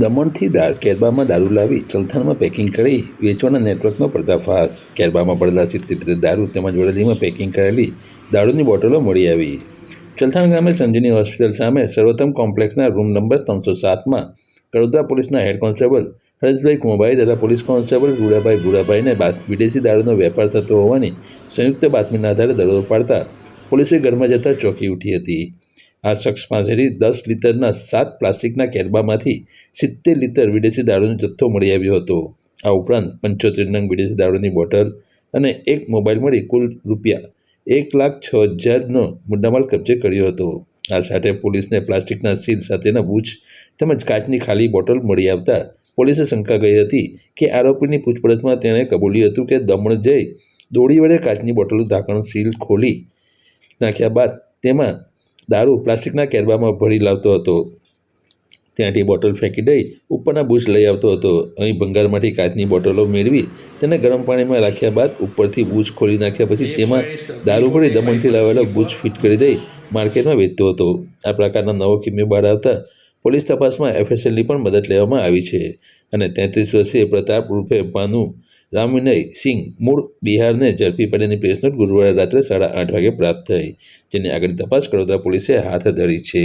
દમણથી દાર કેરબામાં દારૂ લાવી ચલથાણમાં પેકિંગ કરી વેચવાના નેટવર્કનો પર્દાફાશ. કેરબામાં પડેલા સિત્તેર દારૂ તેમજ વડેલીમાં પેકિંગ કરેલી દારૂની બોટલો મળી આવી. ચલથાણ ગામે સંજીવની હોસ્પિટલ સામે સર્વોત્તમ કોમ્પ્લેક્સના રૂમ નંબર ત્રણસો સાતમાં કડોદરા પોલીસના હેડ કોન્સ્ટેબલ હરેશભાઈ કુંભાઈ તથા પોલીસ કોન્સ્ટેબલ ગુડાભાઈ ગુડાભાઈને બાદ વિદેશી દારૂનો વેપાર થતો હોવાની સંયુક્ત બાતમીના આધારે દરોડો પાડતા પોલીસે ઘરમાં જતા ચોંકી ઉઠી હતી. આ શખ્સ પાસેથી દસ લીટરના સાત પ્લાસ્ટિકના કેરબામાંથી સિત્તેર લીટર વિદેશી દારૂનો જથ્થો મળી આવ્યો હતો. આ ઉપરાંત પંચોતેર નંગ વિદેશી દારૂની બોટલ અને એક મોબાઈલ મળી કુલ રૂપિયા એક લાખ છ હજારનો મુદ્દામાલ કબજે કર્યો હતો. આ સાથે પોલીસને પ્લાસ્ટિકના સીલ સાથેના બૂચ તેમજ કાચની ખાલી બોટલ મળી આવતા પોલીસે શંકા ગઈ હતી કે આરોપીની પૂછપરછમાં તેણે કબૂલ્યું હતું કે દમણ જઈ દોડી વડે કાચની બોટલનું ઢાંકણ સીલ ખોલી નાખ્યા બાદ તેમાં દારૂ પ્લાસ્ટિકના કેરબામાં ભરી લાવતો હતો. ત્યાંથી બોટલ ફેંકી દઈ ઉપરના બુશ લઈ આવતો હતો. અહીં ભંગારમાંથી કાચની બોટલો મેળવી તેને ગરમ પાણીમાં રાખ્યા બાદ ઉપરથી બુશ ખોલી નાખ્યા પછી તેમાં દારૂ ભરી દમણથી લાવેલો બુશ ફિટ કરી દઈ માર્કેટમાં વેચતો હતો. આ પ્રકારના નવો કિમ્યો બહાર આવતા પોલીસ તપાસમાં એફએસએલની પણ મદદ લેવામાં આવી છે અને તેત્રીસ વર્ષીય પ્રતાપ રૂપે ભાનુ રામવિનય સિંહ મૂળ બિહારને ઝડપી પાડ્યાની પ્રેસ નોટ ગુરુવારે રાત્રે સાડા આઠ વાગે પ્રાપ્ત થઈ, જેની આગળની તપાસ કરાવતા પોલીસે હાથ ધરી છે.